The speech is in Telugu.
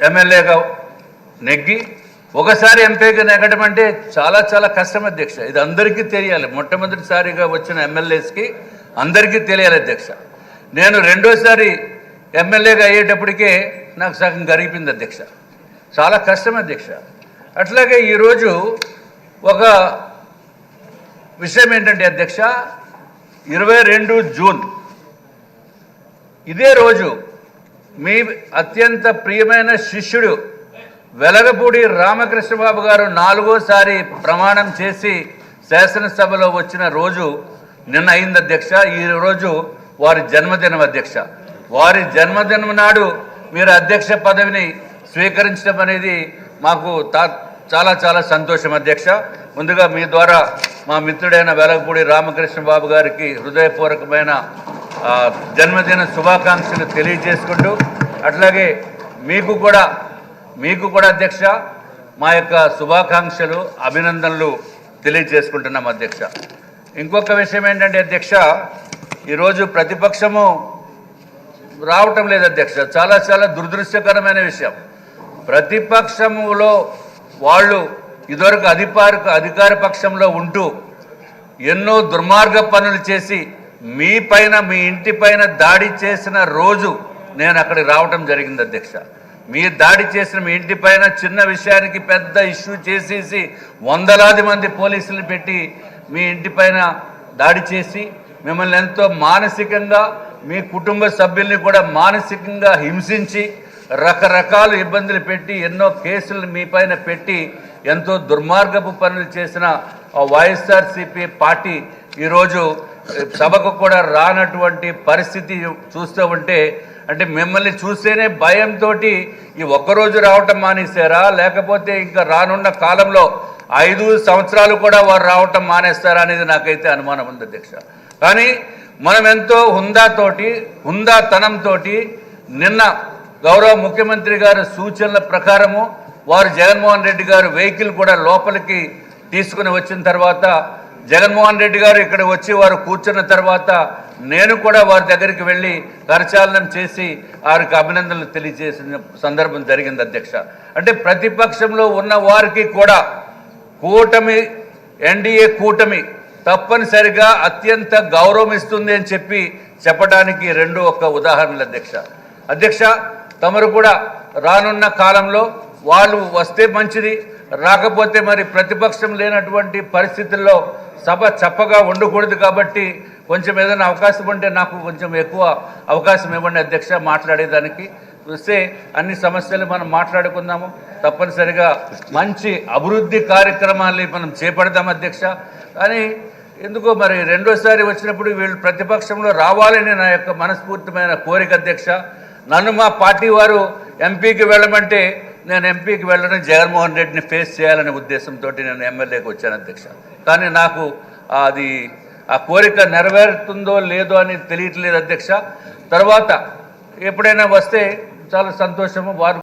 ఎమ్మెల్యేగా నెగ్గి ఒకసారి ఎంపీగా నెగ్గడం అంటే చాలా చాలా కష్టం అధ్యక్ష. ఇది అందరికీ తెలియాలి. మొట్టమొదటిసారిగా వచ్చిన ఎమ్మెల్యేస్కి అందరికీ తెలియాలి అధ్యక్ష. నేను రెండోసారి ఎమ్మెల్యేగా అయ్యేటప్పటికే నాకు సగం గరిగిపోయింది అధ్యక్ష. చాలా కష్టం అధ్యక్ష. అట్లాగే ఈరోజు ఒక విషయం ఏంటంటే అధ్యక్ష ఇరవై రెండు జూన్ ఇదే రోజు మీ అత్యంత ప్రియమైన శిష్యుడు వెలగపూడి రామకృష్ణబాబు గారు నాలుగోసారి ప్రమాణం చేసి శాసనసభలో వచ్చిన రోజు నిన్న అయింది అధ్యక్ష. ఈ రోజు వారి జన్మదినం అధ్యక్ష. వారి జన్మదినం నాడు మీరు అధ్యక్ష పదవిని స్వీకరించడం అనేది మాకు తా చాలా చాలా సంతోషం అధ్యక్ష. ముందుగా మీ ద్వారా మా మిత్రుడైన వెలగపూడి రామకృష్ణ బాబు గారికి హృదయపూర్వకమైన జన్మదిన శుభాకాంక్షలు తెలియజేసుకుంటూ అట్లాగే మీకు కూడా మీకు కూడా అధ్యక్ష మా యొక్క శుభాకాంక్షలు అభినందనలు తెలియజేసుకుంటున్నాం అధ్యక్ష. ఇంకొక విషయం ఏంటంటే అధ్యక్ష ఈరోజు ప్రతిపక్షము రావటం లేదు అధ్యక్ష. చాలా చాలా దురదృష్టకరమైన విషయం. ప్రతిపక్షములో వాళ్ళు ఇదివరకు అధికార అధికార పక్షంలో ఉంటూ ఎన్నో దుర్మార్గ పనులు చేసి మీ పైన మీ ఇంటి పైన దాడి చేసిన రోజు నేను అక్కడికి రావటం జరిగింది అధ్యక్ష. మీ దాడి చేసిన మీ ఇంటి పైన చిన్న విషయానికి పెద్ద ఇష్యూ చేసేసి వందలాది మంది పోలీసులు పెట్టి మీ ఇంటి పైన దాడి చేసి మిమ్మల్ని ఎంతో మానసికంగా మీ కుటుంబ సభ్యుల్ని కూడా మానసికంగా హింసించి రకరకాల ఇబ్బందులు పెట్టి ఎన్నో కేసులు మీ పైన పెట్టి ఎంతో దుర్మార్గపు పనులు చేసిన వైఎస్ఆర్సీపీ పార్టీ ఈరోజు సభకు కూడా రానటువంటి పరిస్థితి చూస్తూ ఉంటే అంటే మిమ్మల్ని చూస్తేనే భయంతో ఈ ఒక్కరోజు రావటం మానేశారా? లేకపోతే ఇంకా రానున్న కాలంలో ఐదు సంవత్సరాలు కూడా వారు రావటం మానేస్తారా అనేది నాకైతే అనుమానం ఉంది అధ్యక్ష. కానీ మనం ఎంతో హుందాతోటి హుందాతనంతో నిన్న గౌరవ ముఖ్యమంత్రి గారి సూచనల ప్రకారము వారు జగన్మోహన్ రెడ్డి గారు వెహికల్ కూడా లోపలికి తీసుకుని వచ్చిన తర్వాత జగన్మోహన్ రెడ్డి గారు ఇక్కడ వచ్చి వారు కూర్చున్న తర్వాత నేను కూడా వారి దగ్గరికి వెళ్ళి కరచాలనం చేసి వారికి అభినందనలు తెలియజేసిన సందర్భం జరిగింది అధ్యక్ష. అంటే ప్రతిపక్షంలో ఉన్న వారికి కూడా కూటమి ఎన్డీఏ కూటమి తప్పనిసరిగా అత్యంత గౌరవం ఇస్తుంది అని చెప్పి చెప్పడానికి రెండు ఒక ఉదాహరణలు అధ్యక్ష. అధ్యక్ష తమరు కూడా రానున్న కాలంలో వాళ్ళు వస్తే మంచిది రాకపోతే మరి ప్రతిపక్షం లేనటువంటి పరిస్థితుల్లో సభ చప్పగా ఉండకూడదు కాబట్టి కొంచెం ఏదైనా అవకాశం ఉంటే నాకు కొంచెం ఎక్కువ అవకాశం ఇవ్వండి అధ్యక్ష మాట్లాడేదానికి. చూస్తే అన్ని సమస్యలు మనం మాట్లాడుకుందాము. తప్పనిసరిగా మంచి అభివృద్ధి కార్యక్రమాల్ని మనం చేపడదాం అధ్యక్ష. కానీ ఎందుకో మరి రెండోసారి వచ్చినప్పుడు వీళ్ళు ప్రతిపక్షంలో రావాలని నా యొక్క మనస్ఫూర్తిమైన కోరిక అధ్యక్ష. నన్ను మా పార్టీ వారు ఎంపీకి వెళ్ళమంటే నేను ఎంపీకి వెళ్ళడం జగన్మోహన్ రెడ్డిని ఫేస్ చేయాలనే ఉద్దేశంతో నేను ఎమ్మెల్యేకి వచ్చాను అధ్యక్ష. కానీ నాకు అది ఆ కోరిక నెరవేరుతుందో లేదో అని తెలియట్లేదు అధ్యక్ష. తర్వాత ఎప్పుడైనా వస్తే చాలా సంతోషము వారు